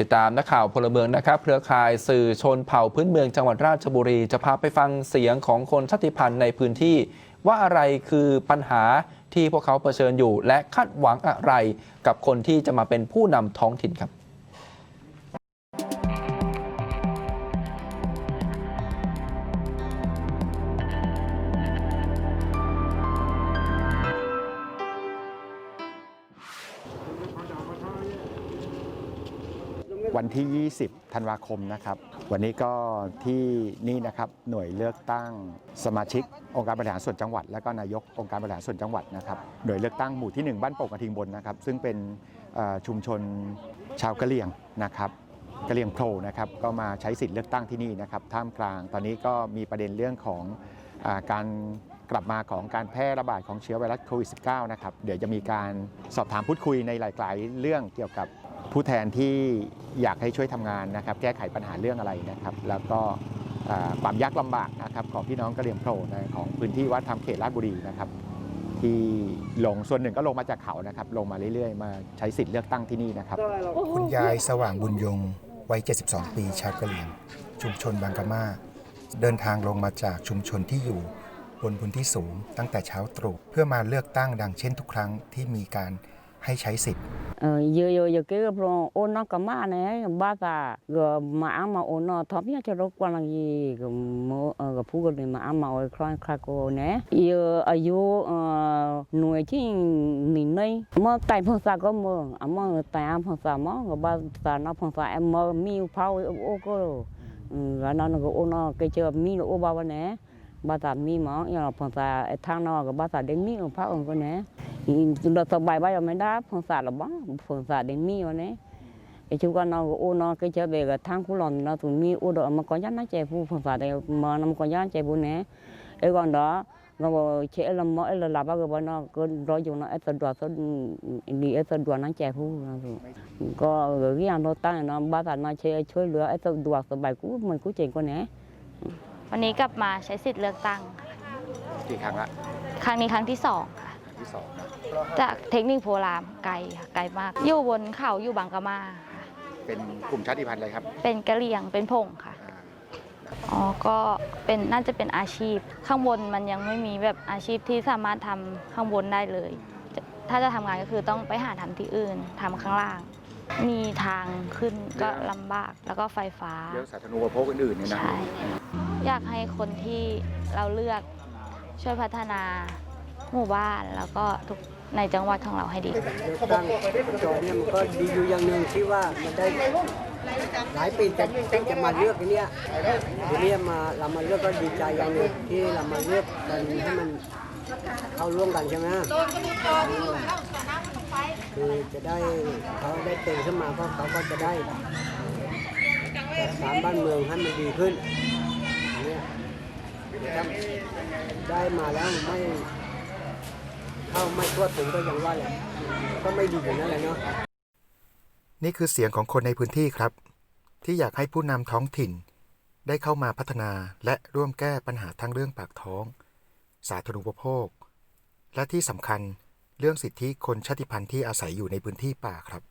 ติดตามนักข่าวพลเมืองนะครับ เครือข่ายสื่อชนเผ่าพื้นเมืองจังหวัดราชบุรี จะพาไปฟังเสียงของคนชาติพันธุ์ในพื้นที่ ว่าอะไรคือปัญหาที่พวกเขาเผชิญอยู่ และคาดหวังอะไรกับคนที่จะมาเป็นผู้นำท้องถิ่นครับ วันที่ 20 ธันวาคมนะครับ วันนี้ก็ที่นี่นะครับหน่วยเลือกตั้งสมาชิก องค์การบริหารส่วนจังหวัด และก็นายกองค์การบริหารส่วนจังหวัดนะครับหน่วยเลือกตั้งหมู่ที่ 1 บ้านโป่งกระทิงบนนะครับ ซึ่งเป็นชุมชนชาวกะเหรี่ยงนะครับกะเหรี่ยงโพรนะครับก็มาใช้สิทธิ์เลือกตั้งที่นี่นะครับท่ามกลางตอนนี้ก็มีประเด็นเรื่องของอการกลับมาของการแพร่ระบาดของเชื้อไวรัสโควิด -19 นะครับ เดี๋ยวจะมีการสอบถามพูดคุยในหลาย ๆ เรื่องเกี่ยวกับ ผู้แทนที่อยากให้ช่วยทำงานนะครับ แก้ไขปัญหาเรื่องอะไรนะครับ แล้วก็อ่าความยากลำบากนะครับของพี่น้องกะเหรี่ยงโผล่ในของพื้นที่วัดธรรมเขตราชบุรีนะครับ ที่ลงส่วนหนึ่งก็ลงมาจากเขานะครับ ลงมาเรื่อยๆ มาใช้สิทธิ์เลือกตั้งที่นี่นะครับ คุณยายสว่างบุญยงวัย 72 ปีชาวกะเหรี่ยง ชุมชนบางกะมาเดินทางลงมาจากชุมชนที่อยู่บนพื้นที่สูงตั้งแต่เช้าตรู่เพื่อมาเลือกตั้งดังเช่นทุกครั้งที่มีการ ให้ใช้สิทธิ์ ờ giờ giờ giờ cái pro ôn nó cầm mà này ba ta gờ mà ăn mà ôn nó thấm nhá cho nó quan là gì gờ mơ gờ phú gờ mà ăn mà ôn khai khai cô nè giờ ở vô nuôi chứ mình đây mà tại phong sa có mơ à mà tại ăn phong sa mà gờ ba ta nó phong sa em mơ miu phao ô cô gờ nó nó ôn nó cái chờ mi nó ô ba bên nè ba ta mi mà giờ phong sa thang nó gờ ba ta đến mi phao ôn cô nè เราสบายบ้านไม่ได้พงศาหรอบ้างพงศาเดมีวันนี้ไอ้ชุกันเราโอ้นอก็จะเบกทางคุณหลอนเราถึงมีอุดมก่อนยันน่าใจผู้พงศาเดมานำก่อนยันใจบุญเนี่ยไอ้ก่อน đó เราเชื่อเราไม่เราหลับก็บ้านเราก็รออยู่นะไอ้ตัวตัวดีไอ้ตัวตัวนั้นใจผู้ก็เรื่องเราตั้งเนาะบ้านเราเชื่อช่วยเหลือไอ้ตัวตัวสบายกูมันกูเจ๋งกว่านี้วันนี้กลับมาใช้สิทธิ์เลือกตั้งค่ะกี่ครั้งละครั้งนี้ครั้งที่สองค่ะ ที่สองนะจากเทคนิคโพรามไกลค่ะไกลมาก อยู่บนเขาอยู่บางกะมาค่ะเป็นกลุ่มชาติพันธุ์อะไรครับเป็นกะเหรี่ยงเป็นพงค่ะ อ่าอ๋อ ก็เป็นน่าจะเป็นอาชีพ ข้างบนมันยังไม่มีแบบอาชีพที่สามารถทำข้างบนได้เลยจะถ้าจะทำงานก็คือต้องไปหาทำที่อื่นทำข้างล่าง มีทางขึ้นก็ลำบากแล้วก็ไฟฟ้า เรื่องสาธารณูปโภคอื่นๆเนี่ยนะ ใช่ อยากให้คนที่เราเลือกช่วยพัฒนา หมู่บ้านแล้วก็ทุกในจังหวัดของเราให้ดี เลือกตั้งจอเนี่ยมันก็ดีอยู่อย่างหนึ่งที่ว่ามันได้หลายปีแต่ตั้งจะมาเลือกอันเนี้ยทีนี้มาเรามาเลือกก็ดีใจอย่างหนึ่งที่เรามาเลือกกันให้มันเข้าร่วมกันใช่ไหมคือจะได้เขาได้เป็นขึ้นมาเพราะเขาก็จะได้รักษาบ้านเมืองให้มันดีขึ้นอันเนี้ยได้มาแล้วไม่ เข้าไม่ทั่วถึงก็ยังว่าแหละก็ไม่ดีอยู่นั่นแหละเนาะนี่คือเสียงของคนในพื้นที่ครับ ที่อยากให้ผู้นำท้องถิ่น ได้เข้ามาพัฒนาและร่วมแก้ปัญหาทั้งเรื่องปากท้อง สาธารณูปโภค และที่สำคัญเรื่องสิทธิคนชาติพันธุ์ที่อาศัยอยู่ในพื้นที่ป่าครับ